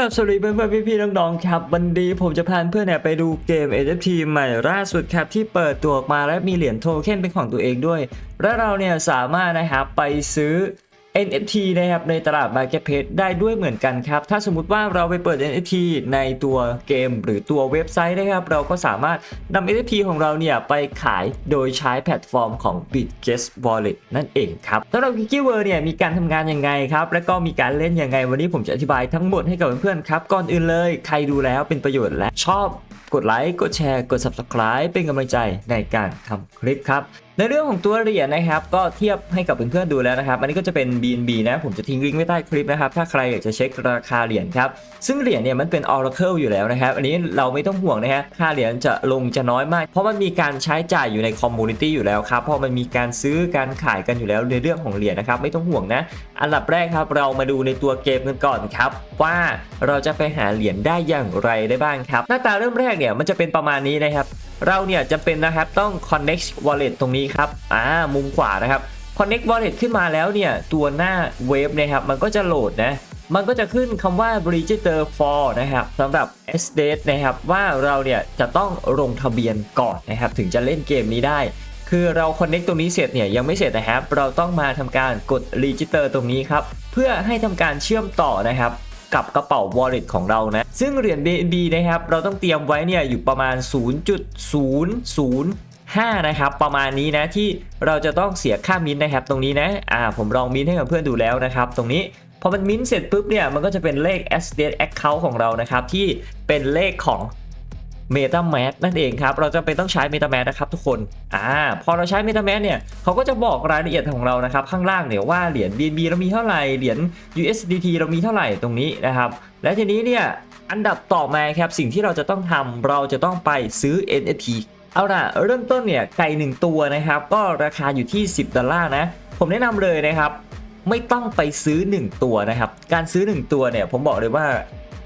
ครับสวัสดีเพื่อนๆพี่ๆน้องๆครับ วันนี้ผมจะพาเพื่อนเนี่ยไปดูเกม NFT ใหม่ล่าสุดครับ ที่เปิดตัวออกมาและมีเหรียญโทเค็นเป็นของตัวเองด้วย และเราเนี่ยสามารถนะครับไปซื้อ NFT นะครับในตลาด Marketplace ได้ด้วยเหมือนกันครับ ถ้าสมมติว่าเราไปเปิด NFT ในตัวเกมหรือตัวเว็บไซต์นะครับ เราก็สามารถนำ NFT ของเราเนี่ยไปขายโดยใช้แพลตฟอร์มของ Bitget Wallet นั่นเองครับสำหรับ Kiki World เนี่ยมีการทำงานยังไงครับ และก็มีการเล่นยังไง วันนี้ผมจะอธิบายทั้งหมดให้กับเพื่อนๆครับ ก่อนอื่นเลย ใครดูแล้วเป็นประโยชน์และชอบ กดไลค์ กดแชร์ กด Subscribe เป็นกำลังใจในการทำคลิปครับ ในเรื่องของตัวเหรียญนะครับ ก็เทียบให้กับเพื่อนๆดูแล้วนะครับ อันนี้ก็จะเป็น BNB นะ ผมจะทิ้งลิงก์ไว้ใต้คลิปนะครับ ถ้าใครอยากจะเช็คราคาเหรียญครับ ซึ่งเหรียญเนี่ยมันเป็น Oracle อยู่แล้วนะครับ อันนี้เราไม่ต้องห่วงนะฮะ ค่าเหรียญจะลงจะน้อยมาก เพราะมันมีการใช้จ่ายอยู่ในคอมมูนิตี้อยู่แล้วครับ เพราะมันมีการซื้อการขายกันอยู่แล้วในเรื่องของเหรียญนะครับ ไม่ต้องห่วงนะ อันดับแรกครับ เรามาดูในตัวเกมกันก่อนครับ ว่าเราจะไปหาเหรียญได้อย่างไรได้บ้างครับ หน้าตาเริ่มแรกเนี่ยมันจะเป็นประมาณนี้นะครับ เราเนี่ยจะเป็นนะครับต้อง connect wallet ตรงนี้ครับอ่ามุมขวานะครับ connect wallet ขึ้นมาแล้วเนี่ยตัวหน้าเว็บนะครับมันก็จะโหลดนะมันก็จะขึ้นคำว่า register for นะครับสำหรับ s d a t e นะครับว่าเราเนี่ยจะต้องลงทะเบียนก่อนนะครับถึงจะเล่นเกมนี้ได้ คือเรา connect ตรงนี้เสร็จเนี่ยยังไม่เสร็จนะครับ เราต้องมาทำการกด register ตรงนี้ครับเพื่อให้ทำการเชื่อมต่อนะครับ กับกระเป๋า wallet ของเรานะ ซึ่งเหรียญ BNB นะครับ เราต้องเตรียมไว้เนี่ยอยู่ประมาณ 0.005 นะครับ ประมาณนี้นะที่เราจะต้องเสียค่ามินท์นะครับ ตรงนี้นะอ่าผมลองมินท์ให้กับเพื่อนดูแล้วนะครับ ตรงนี้พอมันมิ้นท์เสร็จปุ๊บเนี่ยมันก็จะเป็นเลข s d account ของเรานะครับ ที่เป็นเลขของ MetaMask นั่นเองครับ เราจะเป็นต้องใช้ MetaMask นะครับทุกคน อ่า พอเราใช้ MetaMask เนี่ยเขาก็จะบอกรายละเอียดของเรานะครับ ข้างล่างเนี่ยว่าเหรียญ BNB เรามีเท่าไหร่ เหรียญ USDT เรามีเท่าไหร่ตรงนี้นะครับ และทีนี้เนี่ย อันดับต่อมาครับ สิ่งที่เราจะต้องทำเราจะต้องไปซื้อ NFT เอาล่ะ เริ่มต้นเนี่ย ไก่หนึ่งตัวนะครับ ก็ราคาอยู่ที่ 10 ดอลลาร์นะ ผมแนะนำเลยนะครับ ไม่ต้องไปซื้อ 1 ตัวนะครับ การซื้อ 1 ตัวเนี่ย ผมบอกเลยว่า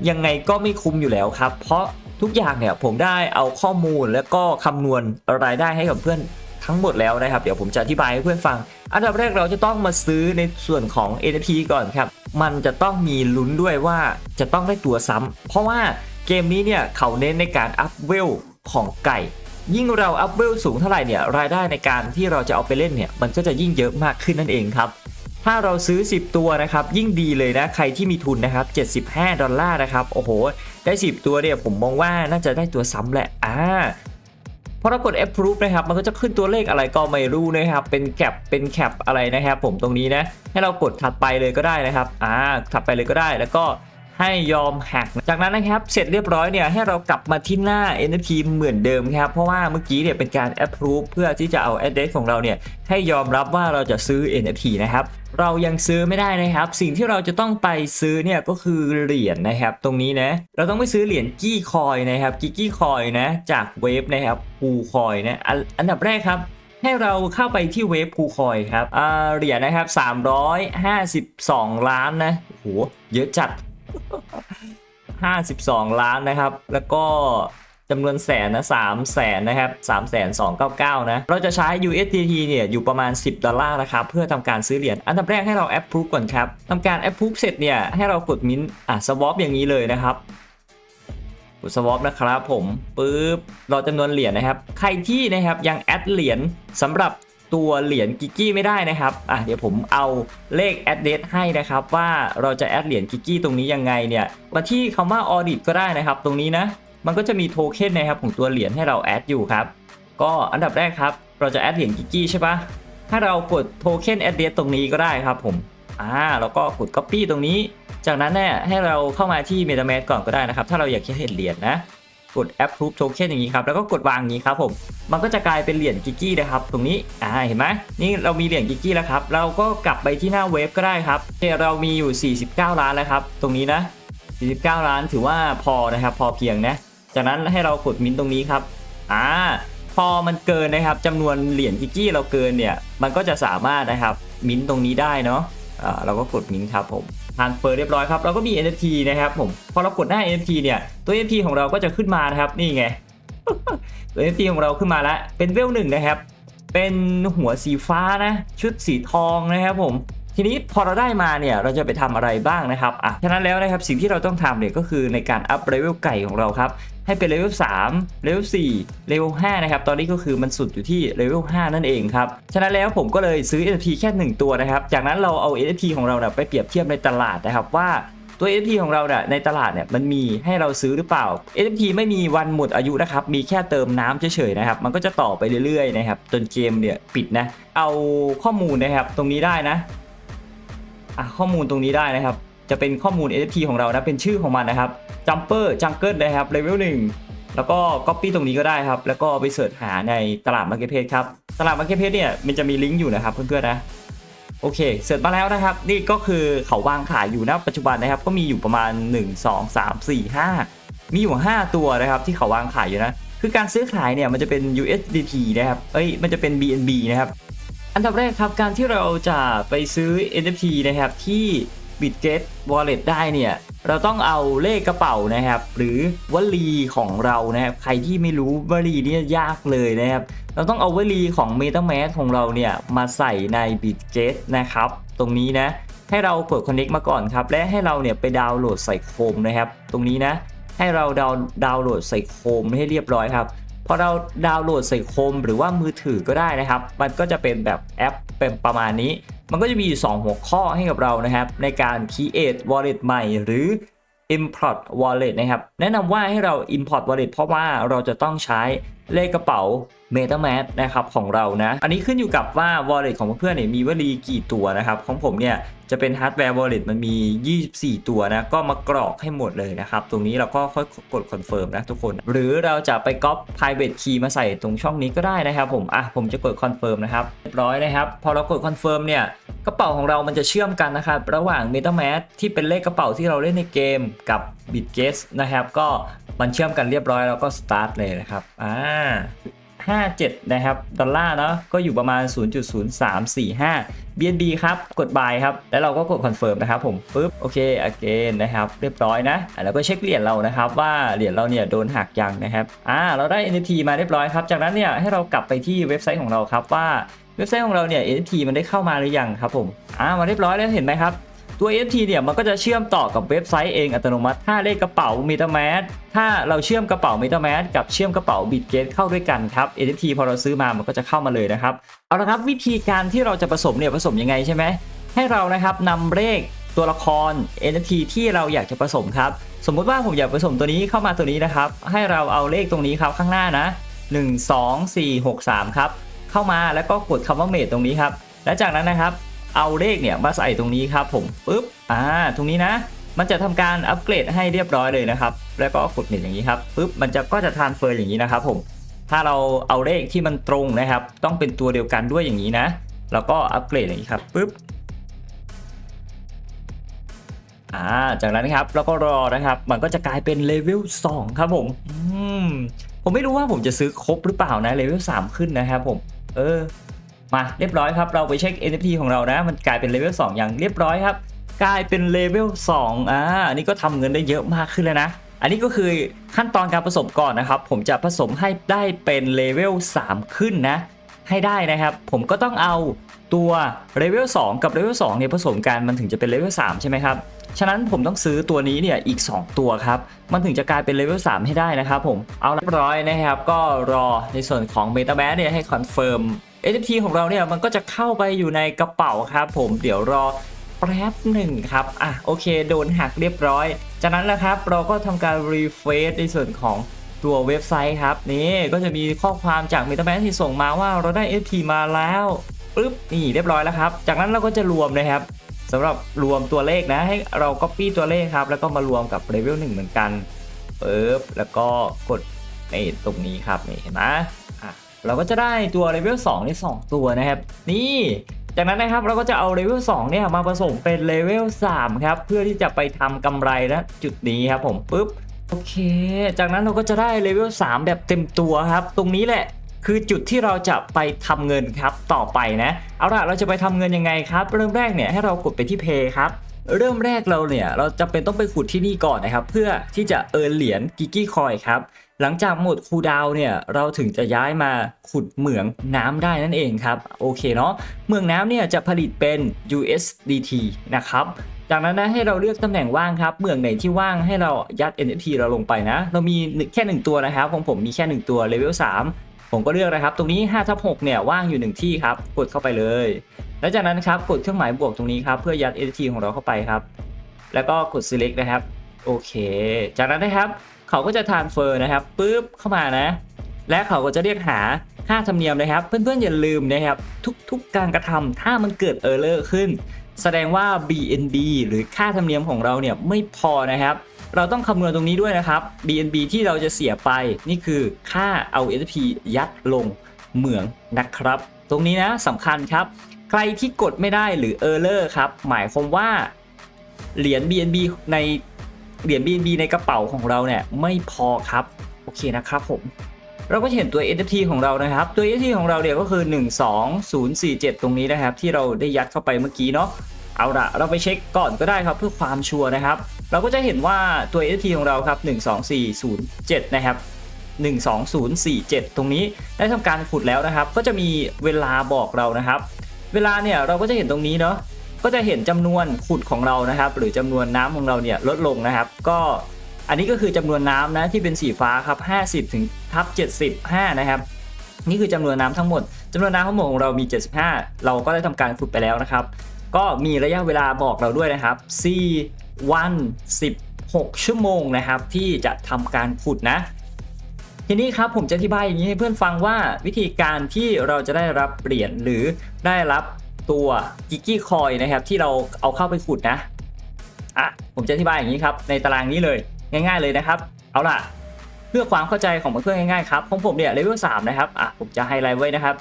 ยังไงก็ไม่คุ้มอยู่แล้วครับ เพราะ ทุกอย่างเนี่ยผมได้เอาข้อมูลแล้วก็คำนวณรายได้ให้กับเพื่อนทั้งหมดแล้วนะครับ เดี๋ยวผมจะอธิบายให้เพื่อนฟัง อันดับแรกเราจะต้องมาซื้อในส่วนของ NFT ก่อนครับ มันจะต้องมีลุ้นด้วยว่าจะต้องได้ตัวซ้ำเพราะว่าเกมนี้เนี่ยเขาเน้นในการอัพเวลของไก่ ยิ่งเราอัพเวลสูงเท่าไหร่เนี่ยรายได้ในการที่เราจะเอาไปเล่นเนี่ยมันก็จะยิ่งเยอะมากขึ้นนั่นเองครับถ้าเราซื้อ 10 ตัวนะครับ ยิ่งดีเลยนะ ใครที่มีทุนนะครับ 75 ดอลลาร์นะครับ โอ้โห ได้ 10 ตัวเนี่ยผมมองว่าน่าจะได้ตัวซ้ำแหละอ่าพอเรากด approve นะครับ มันก็จะขึ้นตัวเลขอะไรก็ไม่รู้นะครับ เป็นแคป เป็นแคปอะไรนะครับ ผมตรงนี้นะ ให้เรากดถัดไปเลยก็ได้นะครับ อ่า ถัดไปเลยก็ได้ แล้วก็ ให้ยอมแฮกจากนั้นนะครับเสร็จเรียบร้อยเนี่ยให้เรากลับมาที่หน้า NFT เหมือนเดิมครับ เพราะว่าเมื่อกี้เนี่ยเป็นการ approve เพื่อที่จะเอา address ของเราเนี่ยให้ยอมรับว่าเราจะซื้อ NFT นะครับเรายังซื้อไม่ได้นะครับ สิ่งที่เราจะต้องไปซื้อเนี่ยก็คือเหรียญนะครับ ตรงนี้นะ เราต้องไปซื้อเหรียญกี้คอยนะครับกิกกี้คอยนะ จากเวฟนะครับคูคอยนะอันอันดับแรกครับ ให้เราเข้าไปที่เวฟคูคอยครับเหรียญนะครับ 352 ล้านนะโอ้โหเยอะจัด 52 ล้านนะครับ แล้วก็จำนวนแสนนะ3แสนนะครับ3แสน299นะ เราจะใช้ USDT เนี่ยอยู่ประมาณ 10 ดอลลาร์นะครับ เพื่อทำการซื้อเหรียญ อันดับแรกให้เรา approve ก่อนครับทำการ approve เสร็จเนี่ย ให้เรากดมินอะ swap อย่างนี้เลยนะครับกด swap นะครับผมปึ๊บรอจำนวนเหรียญนะครับ ใครที่นะครับยังแอดเหรียญสำหรับ ตัวเหรียญกิกกี้ไม่ได้นะครับอะเดี๋ยวผมเอาเลข address ให้นะครับว่าเราจะแอดเหรียญกิกกี้ตรงนี้ยังไงเนี่ยมาที่คำว่า audit ก็ได้นะครับ ตรงนี้นะมันก็จะมีโทเค็นนะครับของตัวเหรียญให้เราแอดอยู่ครับก็อันดับแรกครับ เราจะแอดเหรียญกิกกี้ใช่ปะถ้าเรากดโทเค็น address ตรงนี้ก็ได้ครับผมอ่าแล้วก็กด copy ตรงนี้ จากนั้นเนี่ยให้เราเข้ามาที่ MetaMask ก่อนก็ได้นะครับ ถ้าเราอยากจะเห็นเหรียญนะ กด approve token อย่างนี้ครับแล้วก็กดวางอย่างนี้ครับผมมันก็จะกลายเป็นเหรียญกิกกี้นะครับ ตรงนี้อ่าเห็นไหมนี่เรามีเหรียญกิกกี้แล้วครับเราก็กลับไปที่หน้าเว็บก็ได้ครับเรามีอยู่ 49 ล้านแล้วครับตรงนี้นะ 49 ล้านถือว่าพอนะครับพอเพียงนะจากนั้นให้เรากดมินตรงนี้ครับอ่าพอมันเกินนะครับจำนวนเหรียญกิกกี้เราเกินเนี่ยมันก็จะสามารถนะครับมินตรงนี้ได้เนาะอ่าเราก็กดมินครับผม ทานเปิดเรียบร้อยครับเราก็มี NFT นะครับผมพอเรากดหน้า NFT เนี่ยตัว NFT ของเราก็จะขึ้นมานะครับนี่ไงตัว NFT ของเราขึ้นมาแล้วเป็นเวลหนึ่งนะครับ เป็นหัวสีฟ้านะชุดสีทองนะครับผม ทีนี้พอเราได้มาเนี่ยเราจะไปทำอะไรบ้างนะครับอะฉะนั้นแล้วนะครับสิ่งที่เราต้องทำเนี่ยก็คือในการอัพเลเวลไก่ของเราครับให้เป็นเลเวล3เลเวล4เลเวล5นะครับ ตอนนี้ก็คือมันสุดอยู่ที่เลเวล5นั่นเองครับ ฉะนั้นแล้วผมก็เลยซื้อ NFT แค่ 1 ตัวนะครับ จากนั้นเราเอา NFT ของเราเนี่ยไปเปรียบเทียบในตลาดนะครับว่าตัว NFT ของเราเนี่ยในตลาดเนี่ยมันมีให้เราซื้อหรือเปล่า NFT ไม่มีวันหมดอายุนะครับ มีแค่เติมน้ำเฉยๆนะครับ มันก็จะต่อไปเรื่อยๆนะครับจนเกมเนี่ยปิดนะ เอาข้อมูลนะครับตรงนี้ได้นะ ข้อมูลตรงนี้ได้นะครับ จะเป็นข้อมูล NFT ของเรานะเป็นชื่อของมันนะครับ Jumper Jungle นะครับเลเวล1แล้วก็ Copy ตรงนี้ก็ได้ครับ แล้วก็ไปเสิร์ชหาในตลาด Marketplace ครับ ตลาด Marketplace เนี่ยมันจะมีลิงก์อยู่นะครับเพื่อนๆนะโอเค เสร็จมาแล้วนะครับ นี่ก็คือเขาวางขายอยู่นะปัจจุบันนะครับ ก็มีอยู่ประมาณ 1 2 3 4 5 มีอยู่ 5 ตัวนะครับที่เขาวางขายอยู่นะ คือการซื้อขายเนี่ยมันจะเป็น USDT นะครับ เอ้ย มันจะเป็น BNB นะครับ อันดับแรกครับการที่เราจะไปซื้อ NFT นะครับที่ Bitget Wallet ได้เนี่ยเราต้องเอาเลขกระเป๋านะครับ หรือวลีของเรานะครับใครที่ไม่รู้วลีนี่ยากเลยนะครับ เราต้องเอาวลีของ MetaMask ของเราเนี่ยมาใส่ใน Bitget นะครับ ตรงนี้นะให้เรากด Connect มาก่อนครับ และให้เราเนี่ยไปดาวน์โหลดใส่โคมนะครับ ตรงนี้นะให้เราดาวน์ดาวน์โหลดใส่โคมให้เรียบร้อยครับ พอเราดาวน์โหลดใส่โคมหรือว่ามือถือก็ได้นะครับ มันก็จะเป็นแบบแอปเป็นประมาณนี้ มันก็จะมีอยู่ 2 หัวข้อให้กับเรานะครับ ในการ create wallet ใหม่หรือ import wallet นะครับ แนะนำว่าให้เรา import wallet เพราะว่าเราจะต้องใช้เลขกระเป๋า MetaMask นะครับของเรานะ อันนี้ขึ้นอยู่กับว่า wallet ของเพื่อนๆเนี่ยมีวลีกี่ตัวนะครับ ของผมเนี่ยจะเป็น hardware wallet มันมี 24 ตัวนะ ก็มากรอกให้หมดเลยนะครับ ตรงนี้เราก็ค่อยกด confirm นะทุกคน หรือเราจะไปก๊อป private key มาใส่ตรงช่องนี้ก็ได้นะครับผม อะ ผมจะกด confirm นะครับเรียบร้อยนะครับ พอเรากด confirm เนี่ยกระเป๋าของเรามันจะเชื่อมกันนะครับ ระหว่าง MetaMask ที่เป็นเลขกระเป๋าที่เราเล่นในเกมกับ Bitget นะครับก็มันเชื่อมกันเรียบร้อยแล้วก็ start เลยนะครับอ่า57 นะครับ ดอลลาร์เนาะก็อยู่ประมาณ 0.0345 BNB ครับ กด buy ครับ แล้วเราก็กด confirm นะครับผมปึ๊บโอเค again นะครับ เรียบร้อยนะอะแล้วก็เช็คเหรียญเรานะครับ ว่าเหรียญเราเนี่ยโดนหักยังนะครับอ่าเราได้ NFT มาเรียบร้อยครับ จากนั้นเนี่ยให้เรากลับไปที่เว็บไซต์ของเราครับว่าเว็บไซต์ของเราเนี่ย NFT มันได้เข้ามาหรือยังครับผมอ่ามาเรียบร้อยแล้วเห็นไหมครับ ตัว NFT เนี่ยมันก็จะเชื่อมต่อกับเว็บไซต์เองอัตโนมัติ ถ้าเลขกระเป๋า MetaMask ถ้าเราเชื่อมกระเป๋า MetaMask กับเชื่อมกระเป๋า Bitget เข้าด้วยกันครับ NFT พอเราซื้อมามันก็จะเข้ามาเลยนะครับเอาละครับวิธีการที่เราจะผสมเนี่ยผสมยังไงใช่ไหมให้เรานะครับนำเลขตัวละคร NFT ที่เราอยากจะผสมครับ สมมุติว่าผมอยากผสมตัวนี้เข้ามาตัวนี้นะครับ ให้เราเอาเลขตรงนี้ครับข้างหน้านะ 1 2 4 6 3 ครับ เข้ามาแล้วก็กดคำว่าเมทตรงนี้ครับ และจากนั้นนะครับ เอาเลขเนี่ยมาใส่ตรงนี้ครับผมปุ๊บอ่าตรงนี้นะ มันจะทำการอัปเกรดให้เรียบร้อยเลยนะครับ แล้วก็กดเมทอย่างนี้ครับปุ๊บมันจะก็จะทานเฟอร์อย่างนี้นะครับผมถ้าเราเอาเลขที่มันตรงนะครับ ต้องเป็นตัวเดียวกันด้วยอย่างนี้นะ แล้วก็อัปเกรดอย่างนี้ครับปุ๊บอ่าจากนั้นครับเราก็รอนะครับ มันก็จะกลายเป็นเลเวล2ครับผมอืมผมไม่รู้ว่าผมจะซื้อครบหรือเปล่านะเลเวล3ขึ้นนะครับผม เออ มาเรียบร้อยครับ เราไปเช็ค NFT ของเรานะ มันกลายเป็นเลเวล2อย่างเรียบร้อยครับ กลายเป็นเลเวล2อ่าอันนี้ก็ทำเงินได้เยอะมากขึ้นแล้วนะ อันนี้ก็คือขั้นตอนการผสมก่อนนะครับ ผมจะผสมให้ได้เป็นเลเวล3ขึ้นนะ ให้ได้นะครับ ผมก็ต้องเอาตัวเลเวล2กับเลเวล2เนี่ยผสมกันมันถึงจะเป็นเลเวล3ใช่ไหมครับ ฉะนั้นผมต้องซื้อตัวนี้เนี่ยอีก 2 ตัวครับ มันถึงจะกลายเป็นเลเวล3ให้ได้นะครับผมเอาเรียบร้อยนะครับ ก็รอในส่วนของ MetaMask เนี่ยให้คอนเฟิร์ม NFT ของเราเนี่ยมันก็จะเข้าไปอยู่ในกระเป๋าครับผมเดี๋ยวรอแป๊บหนึ่งครับ อะโอเคโดนหักเรียบร้อย จากนั้นนะครับเราก็ทำการรีเฟรชในส่วนของตัวเว็บไซต์ครับ นี่ก็จะมีข้อความจาก MetaMask ที่ส่งมาว่าเราได้ FT มาแล้วปึ๊บนี่เรียบร้อยแล้วครับ จากนั้นเราก็จะรวมนะครับ สำหรับรวมตัวเลขนะให้เรา Copy ตัวเลขครับ แล้วก็มารวมกับเลเวล1เหมือนกันปึ๊บแล้วก็กดนี่ตรงนี้ครับนี่เห็นไหมอะเราก็จะได้ตัวเลเวล2นี่2ตัวนะครับ นี่จากนั้นนะครับเราก็จะเอาเลเวล2เนี่ยมาผสมเป็นเลเวล3ครับเพื่อที่จะไปทำกำไรนะจุดนี้ครับผมปึ๊บโอเค จากนั้นเราก็จะได้เลเวล3แบบเต็มตัวครับ ตรงนี้แหละ คือจุดที่เราจะไปทำเงินครับต่อไปนะ เอาล่ะเราจะไปทำเงินยังไงครับ เริ่มแรกเนี่ยให้เรากดไปที่ Pay ครับเริ่มแรกเราเนี่ยเราจะเป็นต้องไปขุดที่นี่ก่อนนะครับ เพื่อที่จะเอินเหรียญกิกกี้คอยครับหลังจากหมดคูดาวเนี่ยเราถึงจะย้ายมาขุดเหมืองน้ำได้นั่นเองครับโอเคเนาะเหมืองน้ำเนี่ยจะผลิตเป็น USDT นะครับจากนั้นนะให้เราเลือกตำแหน่งว่างครับเหมืองไหนที่ว่างให้เรายัด NFT เราลงไปนะ เรามีแค่ 1 ตัวนะครับของผมมีแค่ 1 ตัวเลเวล3 ผมก็เลือกนะครับ ตรงนี้5ทับ6เนี่ยว่างอยู่1ที่ครับ กดเข้าไปเลย แล้วจากนั้นครับกดเครื่องหมายบวกตรงนี้ครับเพื่อยัด NFT ของเราเข้าไปครับ แล้วก็กด select นะครับ โอเค จากนั้นนะครับเขาก็จะ transfer นะครับปุ๊บเข้ามานะ และเขาก็จะเรียกหาค่าธรรมเนียมนะครับ เพื่อนๆอย่าลืมนะครับ ทุกๆการกระทำถ้ามันเกิด error ขึ้น แสดงว่า BNB หรือค่าธรรมเนียมของเราเนี่ยไม่พอนะครับ เราต้องคำนวณตรงนี้ด้วยนะครับ BNB ที่เราจะเสียไปนี่คือค่าเอา SP ยัดลงเหมืองนะครับ ตรงนี้นะสำคัญครับ ใครที่กดไม่ได้หรือ error ครับ หมายความว่าเหรียญ BNB ในเหรียญ BNB ในกระเป๋าของเราเนี่ยไม่พอครับ โอเคนะครับผมเราก็เห็นตัว NFT ของเรานะครับ ตัว NFT ของเราเนี่ยก็คือ 12047 ตรงนี้นะครับ ที่เราได้ยัดเข้าไปเมื่อกี้เนาะเอาละเราไปเช็คก่อนก็ได้ครับเพื่อความชัวร์นะครับ เราก็จะเห็นว่าตัว NFT ของเราครับ 12407 นะครับ 12047 ตรงนี้ได้ทำการขุดแล้วนะครับ ก็จะมีเวลาบอกเรานะครับ เวลาเนี่ยเราก็จะเห็นตรงนี้เนาะก็จะเห็นจำนวนขุดของเรานะครับ หรือจำนวนน้ำของเราเนี่ยลดลงนะครับ ก็อันนี้ก็คือจำนวนน้ำนะที่เป็นสีฟ้าครับ50ถึงทับ75 นะครับ นี่คือจำนวนน้ำทั้งหมดจำนวนน้ำทั้งหมดของเรามี 75 เราก็ได้ทำการขุดไปแล้วนะครับ ก็มีระยะเวลาบอกเราด้วยนะครับ4 วัน 16 ชั่วโมงนะครับ ที่จะทำการขุดนะ ทีนี้ครับผมจะอธิบายอย่างนี้ให้เพื่อนฟังว่าวิธีการที่เราจะได้รับเหรียญหรือได้รับตัวกิกกี้คอยนะครับที่เราเอาเข้าไปขุดนะอะผมจะอธิบายอย่างนี้ครับ ในตารางนี้เลยง่าย ๆเลยนะครับ เอาล่ะ เพื่อความเข้าใจของเพื่อนๆง่ายๆครับของผมเนี่ยเลเวล3นะครับอะผมจะไฮไลท์ไว้นะครับ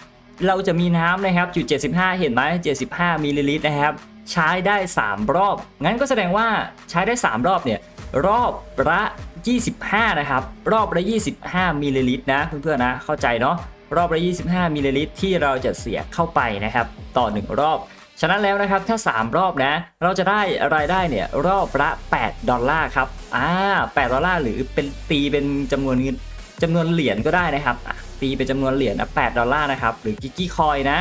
เราจะมีน้ำนะครับอยู่75 เห็นไหม75มิลลิลิตรนะครับ ใช้ได้ 3 รอบ งั้นก็แสดงว่าใช้ได้ 3 รอบเนี่ยรอบละ 25 นะครับ รอบละ 25มิลลิลิตรนะเพื่อนๆนะเข้าใจเนาะรอบละ 25มิลลิลิตรที่เราจะเสียเข้าไปนะครับ ต่อ 1 รอบ ฉะนั้นแล้วนะครับถ้า 3 รอบนะ เราจะได้รายได้เนี่ยรอบละ 8 ดอลลาร์ครับอ่า8ดอลลาร์หรือเป็นตีเป็นจำนวนเงินจำนวนเหรียญก็ได้นะครับตีเป็นจำนวนเหรียญนะ8ดอลลาร์นะครับหรือกิกกี้คอยนะ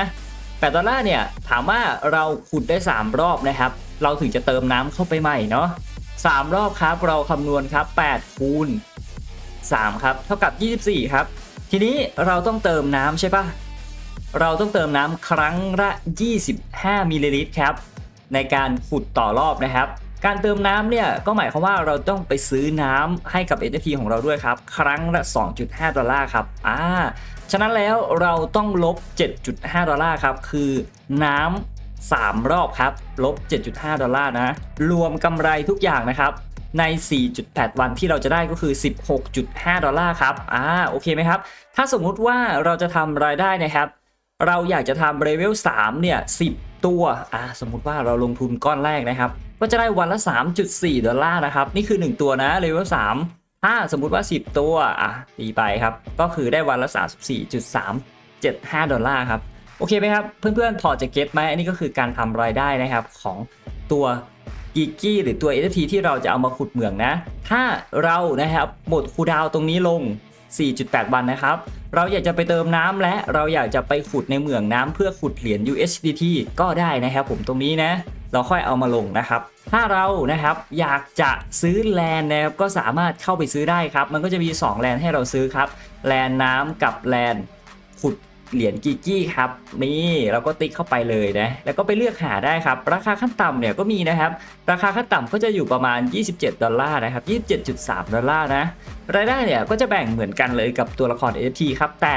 8ดอลลาร์เนี่ยถามว่าเราขุดได้ 3 รอบนะครับ เราถึงจะเติมน้ำเข้าไปใหม่เนาะ3รอบครับเราคำนวณครับ8คูณ3ครับเท่ากับ 24 ครับ ทีนี้เราต้องเติมน้ำใช่ปะเราต้องเติมน้ำครั้งละ 25มิลลิลิตรครับในการขุดต่อรอบนะครับ การเติมน้ำเนี่ยก็หมายความว่าเราต้องไปซื้อน้ำให้กับ NFT ของเราด้วยครับ ครั้งละ 2.5 ดอลลาร์ครับอ่าฉะนั้นแล้วเราต้องลบ 7.5 ดอลลาร์ครับ คือน้ำ3 รอบครับ ลบ 7.5 ดอลลาร์นะ รวมกำไรทุกอย่างนะครับใน 4.8 วันที่เราจะได้ก็คือ 16.5 ดอลลาร์ครับ อ่า โอเคไหมครับ ถ้าสมมุติว่าเราจะทำรายได้นะครับ เราอยากจะทำเลเวล 3 เนี่ย 10 ตัว อ่า สมมุติว่าเราลงทุนก้อนแรกนะครับ ก็จะได้วันละ 3.4 ดอลลาร์นะครับ นี่คือ 1 ตัวนะเลเวล3ถ้าสมมุติว่า 10 ตัวอะตีไปครับ ก็คือได้วันละ 34.375 ดอลลาร์ครับ โอเคไหมครับ เพื่อนๆ พอจะเก็ตไหมอันนี้ก็คือการทำรายได้นะครับของตัวกิกกี้หรือตัว NFT ที่เราจะเอามาขุดเหมืองนะ ถ้าเรานะครับหมดคูดาวตรงนี้ลง 4.8 วันนะครับ เราอยากจะไปเติมน้ำและเราอยากจะไปขุดในเหมืองน้ำเพื่อขุดเหรียญ USDT ก็ได้นะครับผมตรงนี้นะ เราค่อยเอามาลงนะครับ ถ้าเรานะครับอยากจะซื้อแลนด์นะครับก็สามารถเข้าไปซื้อได้ครับ มันก็จะมี 2 แลนด์ให้เราซื้อครับ แลนด์น้ำกับแลนด์ขุด เหรียญกิกกี้ครับนี่เราก็ติ๊กเข้าไปเลยนะแล้วก็ไปเลือกหาได้ครับ ราคาขั้นต่ำเนี่ยก็มีนะครับ ราคาขั้นต่ำก็จะอยู่ประมาณ 27 ดอลลาร์นะครับ 27.3 ดอลลาร์นะรายได้เนี่ยก็จะแบ่งเหมือนกันเลยกับตัวละคร NFT ครับแต่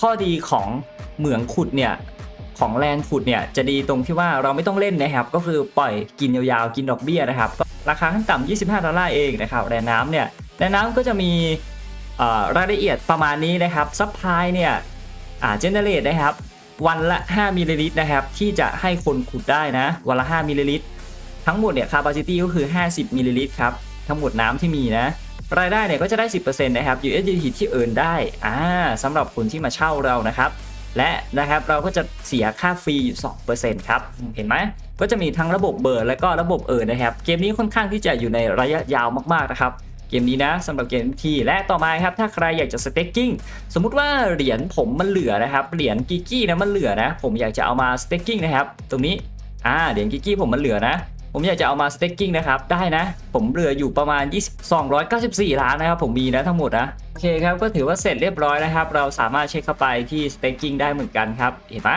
ข้อดีของเหมืองขุดเนี่ยของแลนด์ขุดเนี่ยจะดีตรงที่ว่าเราไม่ต้องเล่นนะครับ ก็คือปล่อยกินยาวๆ กินดอกเบี้ยนะครับก็ราคาขั้นต่ำ 25 ดอลลาร์เองนะครับแลนด์น้ำเนี่ยแลนด์น้ำก็จะมีรายละเอียดประมาณนี้นะครับซัพพลายเนี่ย อ่าเจเนเรตนะครับ วันละ 5มิลลิลิตรนะครับ ที่จะให้คนขุดได้นะ วันละ 5มิลลิลิตรทั้งหมดเนี่ย capacity ก็คือ 50มิลลิลิตรครับ ทั้งหมดน้ำที่มีนะ รายได้เนี่ยก็จะได้ 10%นะครับ USDT ที่เอินได้อ่าสำหรับคนที่มาเช่าเรานะครับ และนะครับเราก็จะเสียค่าฟรีอยู่ 2%ครับ เห็นไหมก็จะมีทั้งระบบเบิร์และก็ระบบเอินนะครับ เกมนี้ค่อนข้างที่จะอยู่ในระยะยาวมากๆนะครับ เกมนี้นะสำหรับเกมที่และต่อมาครับถ้าใครอยากจะสเต็กกิ้งสมมุติว่าเหรียญผมมันเหลือนะครับเหรียญกิกกี้นะมันเหลือนะ ผมอยากจะเอามาสเต็กกิ้งนะครับตรงนี้อ่าเหรียญกิกกี้ผมมันเหลือนะ ผมอยากจะเอามาสเต็กกิ้งนะครับได้นะ ผมเหลืออยู่ประมาณ2294 ล้านนะครับผมมีนะทั้งหมดนะโอเคครับก็ถือว่าเสร็จเรียบร้อยนะครับ เราสามารถเช็คเข้าไปที่สเต็กกิ้งได้เหมือนกันครับเห็นไหม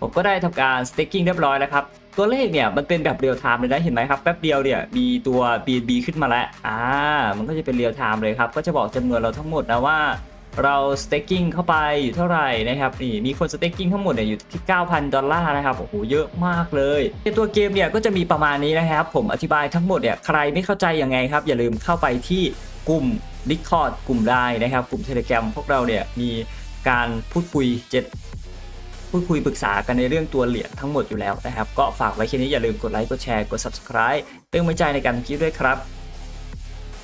ผมก็ได้ทำการสเต็กกิ้งเรียบร้อยแล้วครับ ตัวเลขเนี่ยมันเป็นแบบเรียลไทม์เลยนะเห็นไหมครับแป๊บเดียวเนี่ยมีตัว BNB ขึ้นมาแล้วอ่ามันก็จะเป็นเรียลไทม์เลยครับก็จะบอกจำนวนเราทั้งหมดนะว่าเราสเต็กกิ้งเข้าไปอยู่เท่าไหร่นะครับนี่มีคนสเต็กกิ้งทั้งหมดเนี่ยอยู่ที่ 9,000 ดอลลาร์นะครับโอ้โหเยอะมากเลยในตัวเกมเนี่ยก็จะมีประมาณนี้นะครับ ผมอธิบายทั้งหมดเนี่ยใครไม่เข้าใจยังไงครับ อย่าลืมเข้าไปที่กลุ่ม Discord กลุ่มได้นะครับ กลุ่ม Telegram พวกเราเนี่ยมีการพูดคุยเจ็ด พูดคุยปรึกษากันในเรื่องตัวเหรียญทั้งหมดอยู่แล้วนะครับ ก็ฝากไว้แค่นี้อย่าลืมกดไลค์กดแชร์กด subscribe เป็นกำลังใจในการคิดด้วยครับ